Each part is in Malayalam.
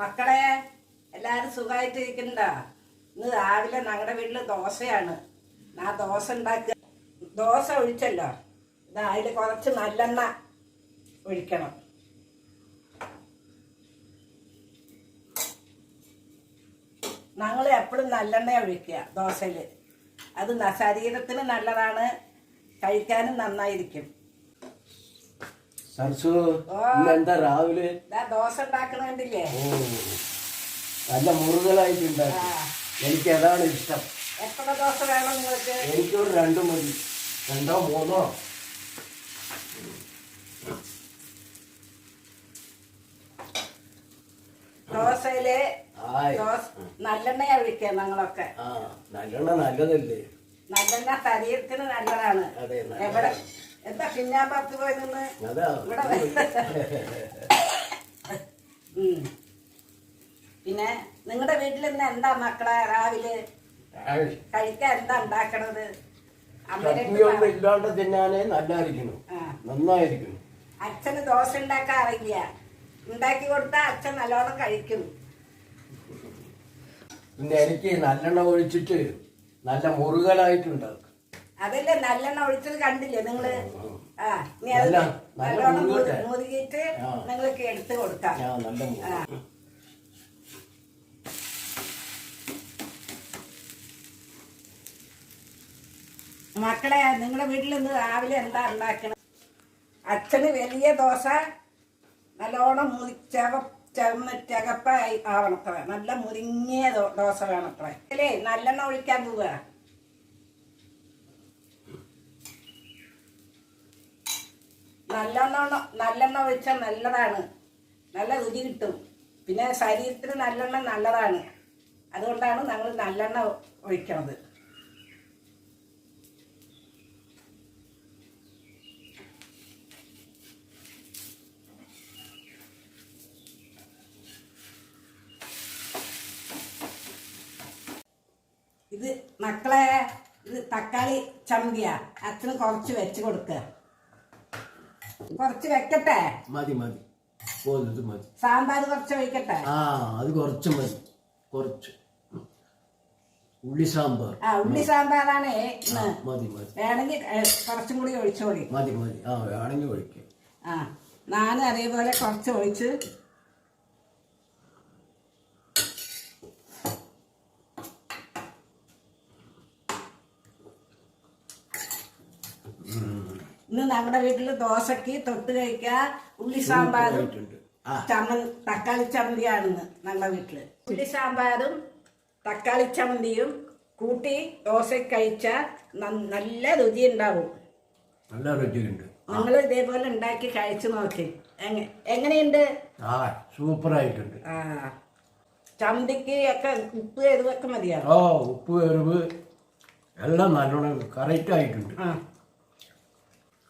മക്കളെ എല്ലാവരും സുഖമായിട്ട് ഇരിക്കണ്ട ഇന്ന് രാവിലെ ഞങ്ങളുടെ വീട്ടിൽ ദോശയാണ്. ഞാൻ ദോശ ഉണ്ടാക്കുക ദോശ ഒഴിച്ചല്ലോ. ഇതാ അതിൽ കുറച്ച് നല്ലെണ്ണ ഒഴിക്കണം. ഞങ്ങൾ എപ്പോഴും നല്ലെണ്ണ ഒഴിക്കുക ദോശയിൽ അത് ശരീരത്തിന് നല്ലതാണ് കഴിക്കാനും നന്നായിരിക്കും. ഓ. ഇന്നെന്താ രാവിലെ? ദോശ ഉണ്ടാക്കണണ്ടില്ലേ നല്ല മുറുകളായിട്ടുണ്ടാക്കി. എനിക്ക് അതാണ് ഇഷ്ടം. എത്ര ദോശ വേണം നിങ്ങൾക്ക്? എനിക്കൊരു രണ്ടു മതി. രണ്ടോ മൂന്നോ? ദോശയിൽ നല്ലെണ്ണയാ ഒഴിക്കുക ഞങ്ങളൊക്കെ. നല്ലെണ്ണ നല്ലതല്ലേ? നല്ലെണ്ണ ശരീരത്തിന് നല്ലതാണ്. എവിടെ എന്താ പിന്നെ പോയി നിന്ന്? ഇവിടെ. പിന്നെ നിങ്ങളുടെ വീട്ടിൽ ഇന്ന് എന്താ മക്കളെ രാവിലെ. കഴിക്കാൻ എന്താ ഉണ്ടാക്കണത്. ഇല്ലാണ്ട് തിന്നാനേ. നന്നായിരിക്കുന്നു. അച്ഛന് ദോശ ഉണ്ടാക്കാൻ അറിയില്ല ഉണ്ടാക്കി കൊടുത്താൽ അച്ഛൻ നല്ലോണം കഴിക്കും. പിന്നെ എനിക്ക് നല്ലെണ്ണ ഒഴിച്ചിട്ട് നല്ല മുറുകലായിട്ടുണ്ടാക്കും അതല്ലേ നല്ലെണ്ണ ഒഴിച്ചത് കണ്ടില്ലേ നിങ്ങൾ? ആ ഇനി അത് നല്ല- നല്ല നല്ലോണം ആ. നിങ്ങൾക്ക് എടുത്ത് കൊടുക്കാം. ഞാൻ നല്ല മുറുക. ആ. മക്കളെ നിങ്ങളുടെ വീട്ടിൽ ഇന്ന് രാവിലെ എന്താ ഉണ്ടാക്കണം? അച്ഛന് വലിയ ദോശ നല്ലോണം മുറി ചക ചകന്ന് ചകപ്പായി ആവണത്ര. നല്ല മുരിങ്ങിയ ദോ- ദോശ വേണത്ര. അല്ലേ നല്ലെണ്ണ ഒഴിക്കാൻ പോവുക. നല്ലെണ്ണ നല്ലെണ്ണ വെച്ചാൽ നല്ലതാണ്. നല്ല രുചി കിട്ടും. പിന്നെ ശരീരത്തിന് നല്ലെണ്ണ നല്ലതാണ്. അതുകൊണ്ടാണ് ഞങ്ങൾ നല്ലെണ്ണ ഒഴിക്കണത്. ഇത് മക്കളെ ഇത് തക്കാളി ചമ്മന്തിയാ അച്ഛന് കുറച്ച് വെച്ച് കൊടുക്കുക കുറച്ച് വെക്കട്ടെ? മതി മതി. ഇത് മതി. സാമ്പാർ കുറച്ച് വെക്കട്ടെ ആ അത് കുറച്ച് മതി. കുറച്ച്. ഉള്ളി സാമ്പാർ. ആ ഉള്ളി സാമ്പാറാണ് മതി മതി. വേണമെങ്കിൽ കുറച്ചും കൂടി ഒഴിച്ചോളി. മതി മതി. ആ വേണമെങ്കിൽ ഒഴിക്കാം. ആ ഞാനും അതേപോലെ കുറച്ച് ഒഴിച്ച് ഇന്ന് നമ്മുടെ വീട്ടിൽ ദോശക്ക് തൊട്ട് കഴിക്കാൻ ഉള്ളി സാമ്പാറും ചമ്മ തക്കാളി ചമ്മന്തിയാണെന്ന് നമ്മുടെ വീട്ടിൽ. ഉള്ളി സാമ്പാറും തക്കാളി ചമ്മന്തിയും കൂട്ടി ദോശ കഴിച്ചാൽ നല്ല രുചി ഉണ്ടാവും നല്ല രുചിയുണ്ട്. നിങ്ങൾ ഇതേപോലെ ഉണ്ടാക്കി കഴിച്ചു നോക്കി. എങ്ങനെയുണ്ട്? ആ സൂപ്പറായിട്ടുണ്ട്. ആ. ചമ്മന്തിക്ക് ഒക്കെ ഉപ്പ് എരിവൊക്കെ മതിയാവും ഓ ഉപ്പ് എരിവ് എല്ലാം നല്ലോണം കറക്റ്റ് ആയിട്ടുണ്ട്. ആ.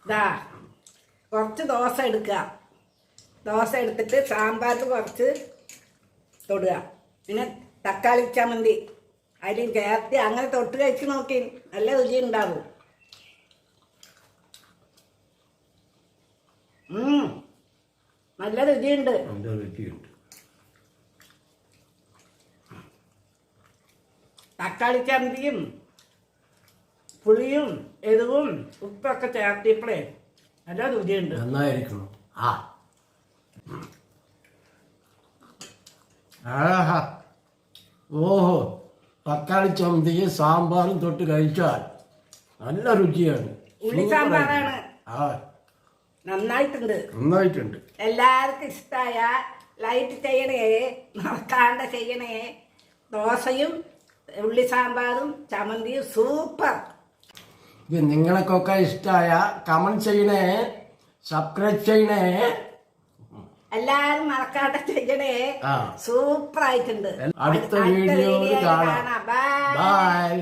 ഇതാ കുറച്ച് ദോശ എടുക്കുക. ദോശ എടുത്തിട്ട് സാമ്പാറിൽ കുറച്ച് തൊടുക. പിന്നെ തക്കാളി ചമ്മന്തി അതിലും ചേർത്ത് അങ്ങനെ തൊട്ട് കഴിച്ച് നോക്കി നല്ല രുചി ഉണ്ടാവും ഉം. നല്ല രുചിയുണ്ട്. നല്ല രുചിയുണ്ട്. തക്കാളി ചമ്മന്തിയും പുളിയും എരിവും ഉപ്പൊക്കെ ചേർത്തിയപ്പോഴേ നല്ല രുചിയുണ്ട്. നന്നായിരിക്കണം ആ. ആഹാ. ഓഹോ. തക്കാളി ചമ്മന്തിയും സാമ്പാറും തൊട്ട് കഴിച്ചാൽ നല്ല രുചിയാണ്. ഉള്ളി സാമ്പാറാണ്. ആ. നന്നായിട്ടുണ്ട്. നന്നായിട്ടുണ്ട്. എല്ലാവർക്കും ഇഷ്ടമായ ലൈറ്റ് ചെയ്യണേ മറക്കാണ്ട് ചെയ്യണേ. ദോശയും ഉള്ളി സാമ്പാറും ചമ്മന്തിയും സൂപ്പർ ഇത് നിങ്ങൾക്കൊക്കെ ഇഷ്ടമായ കമന്റ് ചെയ്യണേ സബ്സ്ക്രൈബ് ചെയ്യണേ. എല്ലാരും മറക്കാതെ ചെയ്യണേ. സൂപ്പർ ആയിട്ടുണ്ട്. അടുത്ത വീഡിയോ കാണാം. ബൈ